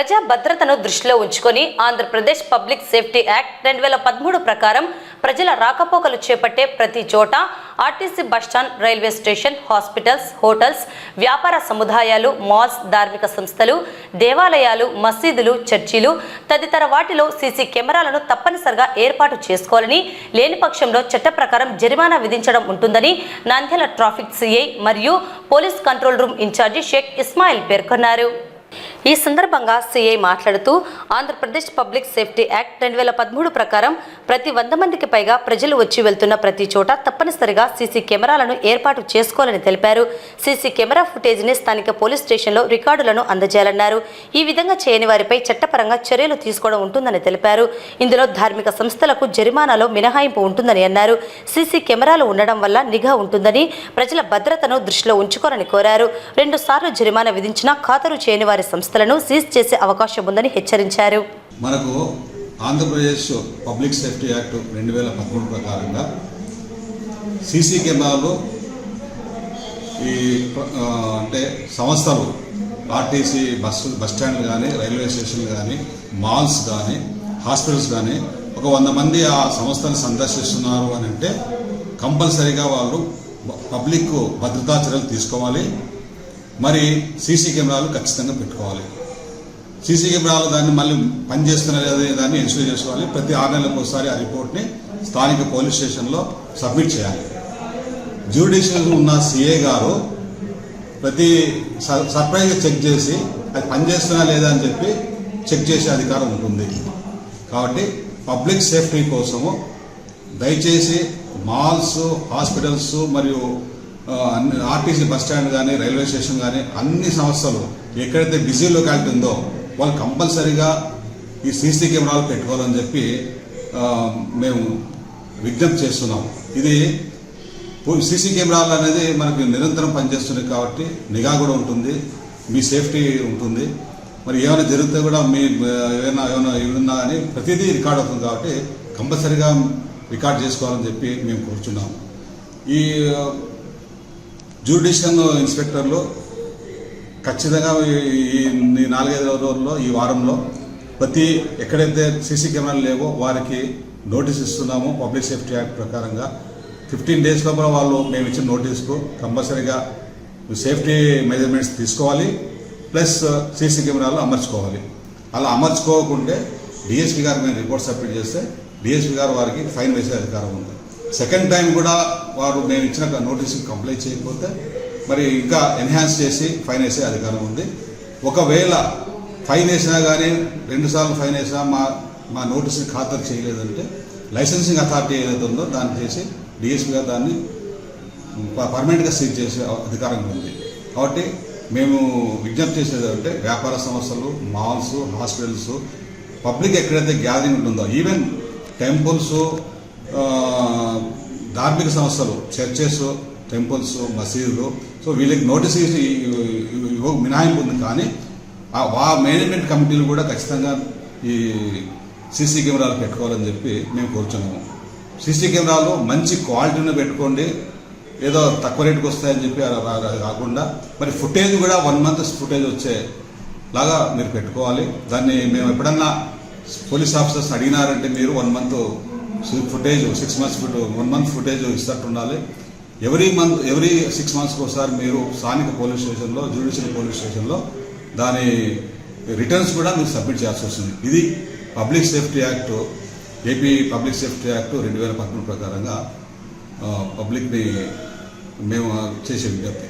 ప్రజా భద్రతను దృష్టిలో ఉంచుకొని ఆంధ్రప్రదేశ్ పబ్లిక్ సేఫ్టీ యాక్ట్ రెండు వేల పదమూడు ప్రకారం ప్రజల రాకపోకలు చేపట్టే ప్రతి చోట RTC bus stand railway station hospitals hotels వ్యాపార సముదాయాలు మాల్స్ ధార్మిక సంస్థలు దేవాలయాలు మసీదులు చర్చిలు తదితర వాటిలో సీసీ కెమెరాలను తప్పనిసరిగా ఏర్పాటు చేసుకోవాలని లేని పక్షంలో చట్ట ప్రకారం జరిమానా విధించడం ఉంటుందని నంద్యాల ట్రాఫిక్ సిఐ మరియు police control room incharge Shaik Ismail పేర్కొన్నారు. ఈ సందర్భంగా సీఐ మాట్లాడుతూ ఆంధ్రప్రదేశ్ పబ్లిక్ సేఫ్టీ యాక్ట్ రెండు వేల పదమూడు ప్రకారం ప్రతి వంద మందికి పైగా ప్రజలు వచ్చి వెళ్తున్న ప్రతి చోట తప్పనిసరిగా సీసీ కెమెరాలను ఏర్పాటు చేసుకోవాలని తెలిపారు. సీసీ కెమెరా ఫుటేజ్ని స్థానిక పోలీస్ స్టేషన్లో రికార్డులను అందజేయాలన్నారు. ఈ విధంగా చేయని వారిపై చట్టపరంగా చర్యలు తీసుకోవడం ఉంటుందని తెలిపారు. ఇందులో ధార్మిక సంస్థలకు జరిమానాలో మినహాయింపు ఉంటుందని అన్నారు. సీసీ కెమెరాలు ఉండడం వల్ల నిఘా ఉంటుందని ప్రజల భద్రతను దృష్టిలో ఉంచుకోవాలని కోరారు. రెండు సార్లు జరిమానా విధించినా ఖాతరు చేయని వారి సంస్థలను సీజ్ చేసే అవకాశం ఉందని హెచ్చరించారు. మనకు ఆంధ్రప్రదేశ్ పబ్లిక్ సేఫ్టీ యాక్ట్ రెండు వేల పదమూడు ప్రకారంగా సీసీ కెమెరాలు ఈ అంటే సంస్థలు ఆర్టీసీ బస్సు బస్ స్టాండ్లు కానీ రైల్వే స్టేషన్లు కానీ మాల్స్ కానీ హాస్పిటల్స్ కానీ ఒక వంద మంది ఆ సంస్థను సందర్శిస్తున్నారు అని అంటే కంపల్సరీగా వాళ్ళు పబ్లిక్ భద్రతా చర్యలు తీసుకోవాలి. మరి సీసీ కెమెరాలు ఖచ్చితంగా పెట్టుకోవాలి. సీసీ కెమెరాలు దాన్ని మళ్ళీ పనిచేస్తున్నా లేదా దాన్ని ఎన్షూర్ చేసుకోవాలి. ప్రతి ఆరు నెలలకు ఒకసారి ఆ రిపోర్ట్ని స్థానిక పోలీస్ స్టేషన్లో సబ్మిట్ చేయాలి. జ్యూడిషియల్ ఉన్న సిఏ గారు ప్రతి సర్ప్రైజ్గా చెక్ చేసి అది పనిచేస్తున్నా లేదా అని చెప్పి చెక్ చేసే అధికారం ఉంటుంది. కాబట్టి పబ్లిక్ సేఫ్టీ కోసము దయచేసి మాల్స్ హాస్పిటల్స్ మరియు ఆర్టీసీ బస్ స్టాండ్ కానీ రైల్వే స్టేషన్ కానీ అన్ని సంస్థలు ఎక్కడైతే బిజీ లొకాలిటీ ఉందో వాళ్ళు కంపల్సరీగా ఈ సీసీ కెమెరాలు పెట్టుకోవాలని చెప్పి మేము విజ్ఞప్తి చేస్తున్నాం. ఇది సీసీ కెమెరాలు అనేది మనకి నిరంతరం పనిచేస్తున్నాయి కాబట్టి నిఘా కూడా ఉంటుంది మీ సేఫ్టీ ఉంటుంది. మరి ఏమైనా జరిగితే కూడా మీ ఏమైనా ఏమైనా ఏమన్నా అని ప్రతిదీ రికార్డ్ అవుతుంది కాబట్టి కంపల్సరీగా రికార్డ్ చేసుకోవాలని చెప్పి మేము కోరుచున్నాము ఈ జ్యూడిషియల్ ఇన్స్పెక్టర్లు ఖచ్చితంగా ఈ- నాలుగైదు రోజుల్లో ఈ వారంలో ప్రతి ఎక్కడైతే సీసీ కెమెరాలు లేవో వారికి నోటీస్ ఇస్తున్నాము. పబ్లిక్ సేఫ్టీ యాక్ట్ ప్రకారంగా ఫిఫ్టీన్ డేస్ లోపల వాళ్ళు మేము ఇచ్చిన నోటీస్కు కంపల్సరీగా సేఫ్టీ మెజర్మెంట్స్ తీసుకోవాలి. ప్లస్ సీసీ కెమెరాలు అమర్చుకోవాలి. అలా అమర్చుకోకుంటే డిఎస్పీ గారు మేము రిపోర్ట్ సబ్మిట్ చేస్తే డిఎస్పీ గారు వారికి ఫైన్ వేసే అధికారం ఉంది. సెకండ్ టైం కూడా వారు మేము ఇచ్చిన నోటీస్ కంప్లైంట్ చేయకపోతే మరి ఇంకా ఎన్హాన్స్ చేసి ఫైన్ వేసే అధికారం ఉంది. ఒకవేళ ఫైన్ వేసినా కానీ రెండుసార్లు ఫైన్ వేసినా మా మా నోటీస్ని ఖాతరు చేయలేదంటే లైసెన్సింగ్ అథారిటీ ఏదైతే ఉందో దాన్ని చేసి డిఎస్పీ గారు దాన్ని పర్మనెంట్గా సీజ్ చేసే అధికారం ఉంది. కాబట్టి మేము విజ్ఞప్తి చేసేది అంటే వ్యాపార సంస్థలు మాల్స్ హాస్పిటల్స్ పబ్లిక్ ఎక్కడైతే గ్యాదరింగ్ ఉంటుందో ఈవెన్ టెంపుల్స్ ధార్మిక సంస్థలు చర్చెస్ టెంపుల్స్ మసీదులు సో వీళ్ళకి నోటీస్ ఇచ్చి మినహాయింపు ఉంది. కానీ ఆ వా మేనేజ్మెంట్ కమిటీలు కూడా ఖచ్చితంగా ఈ సీసీ కెమెరాలు పెట్టుకోవాలని చెప్పి మేము కోరుచున్నాము. సీసీ కెమెరాలు మంచి క్వాలిటీని పెట్టుకోండి. ఏదో తక్కువ రేటుకి వస్తాయని చెప్పి అలా కాకుండా మరి ఫుటేజ్ కూడా వన్ మంత్ ఫుటేజ్ వచ్చే లాగా మీరు పెట్టుకోవాలి. దాన్ని మేము ఎప్పుడన్నా పోలీస్ ఆఫీసర్స్ అడిగినారంటే మీరు one month footage six months foot one month footage ఇస్తట్టు ఉండాలి. ఎవ్రీ మంత్ ఎవ్రీ సిక్స్ మంత్స్కి ఒకసారి మీరు స్థానిక పోలీస్ స్టేషన్లో జ్యుడిషియల్ పోలీస్ స్టేషన్లో దాని రిటర్న్స్ కూడా మీరు సబ్మిట్ చేయాల్సి వస్తుంది. ఇది public safety act AP public safety act రెండు వేల పదమూడు ప్రకారంగా పబ్లిక్ని మేము చేసే విజ్ఞప్తి.